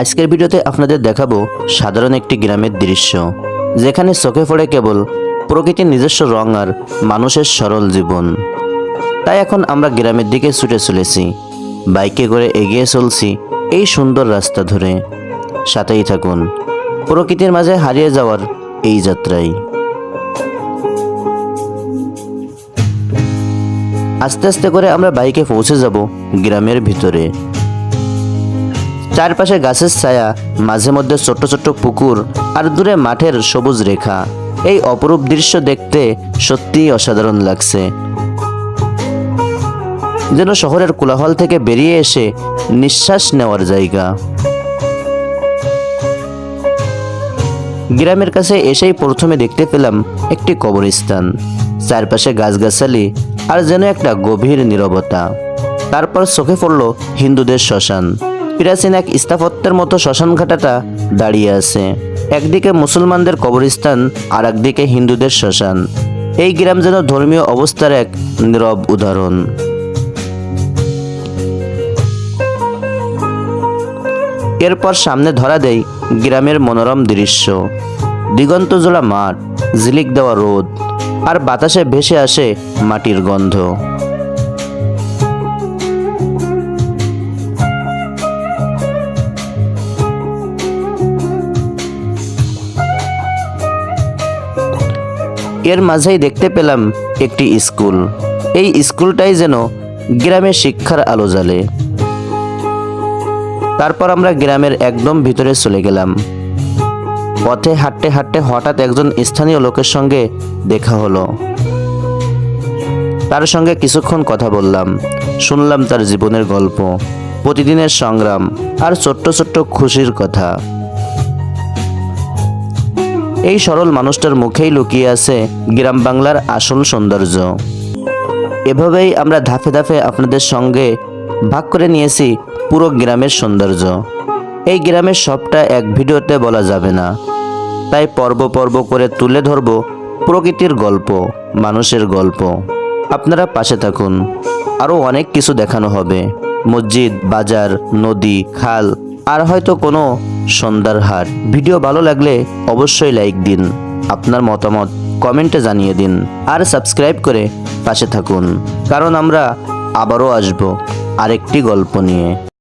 আজকের ভিডিওতে আপনাদের দেখাবো সাধারণ একটি গ্রামের দৃশ্য। যেখানে চোখে পড়ে কেবল প্রকৃতির নিজস্ব রং আর মানুষের সরল জীবন। তাই এখন আমরা গ্রামের দিকে ছুটে চলেছি। বাইকে করে এগিয়ে চলছি এই সুন্দর রাস্তা ধরে। সাথেই থাকুন, প্রকৃতির মাঝে হারিয়ে যাওয়ার এই যাত্রায় আস্তে আস্তে করে আমরা বাইকে পৌঁছে যাব গ্রামের ভিতরে। চারপাশে গাছের ছায়া, মাঝে মধ্যে ছোট্ট ছোট্ট পুকুর আর দূরে মাঠের সবুজ রেখা। এই অপরূপ দৃশ্য দেখতে সত্যিই অসাধারণ লাগছে। যেন শহরের কোলাহল থেকে বেরিয়ে এসে নিঃশ্বাস নেওয়ার জায়গা। গ্রামের কাছে এসেই প্রথমে দেখতে পেলাম একটি কবরস্থান। চারপাশে গাছগাছালি আর যেন একটা গভীর নীরবতা। তারপর চোখে পড়ল হিন্দুদের শ্মশান। প্রাচীন এক স্থাপত্যের মতো শ্মশান ঘাটাটা দাঁড়িয়ে আছে। একদিকে মুসলমানদের কবরস্থান, আর একদিকে হিন্দুদের শ্মশান। এই গ্রাম যেন ধর্মীয় অবস্থার এক নীরব উদাহরণ। এরপর সামনে ধরা দেয় গ্রামের মনোরম দৃশ্য। দিগন্ত জোড়া মাঠ, ঝিলিক দেওয়া রোদ, আর বাতাসে ভেসে আসে মাটির গন্ধ। এর মাঝেই দেখতে পেলাম একটি স্কুল। এই স্কুলটাই যেন গ্রামে শিক্ষার আলো জ্বালে। তারপর আমরা গ্রামের একদম ভিতরে চলে গেলাম। পথে হাঁটতে হাঁটতে হঠাৎ একজন স্থানীয় লোকের সঙ্গে দেখা হলো। তার সঙ্গে কিছুক্ষণ কথা বললাম। শুনলাম তার জীবনের গল্প, প্রতিদিনের সংগ্রাম আর ছোট্ট ছোট্ট খুশির কথা। এই সরল মানুষটার মুখেই লুকিয়ে আছে গ্রাম বাংলার আসল সৌন্দর্য। এভাবেই আমরা ধাপে ধাপে আপনাদের সঙ্গে ভাগ করে নিয়েছি পুরো গ্রামের সৌন্দর্য। এই গ্রামের সবটা এক ভিডিওতে বলা যাবে না। তাই পর্ব পর্ব করে তুলে ধরব প্রকৃতির গল্প, মানুষের গল্প। আপনারা পাশে থাকুন। আরও অনেক কিছু দেখানো হবে। মসজিদ, বাজার, নদী, খাল আর হয়তো কোনো সন্ধ্যার হার। ভিডিও ভালো লাগলে অবশ্যই লাইক দিন। আপনার মতামত কমেন্টে জানিয়ে দিন। আর সাবস্ক্রাইব করে পাশে থাকুন। কারণ আমরা আবারও আসব আরেকটি গল্প নিয়ে।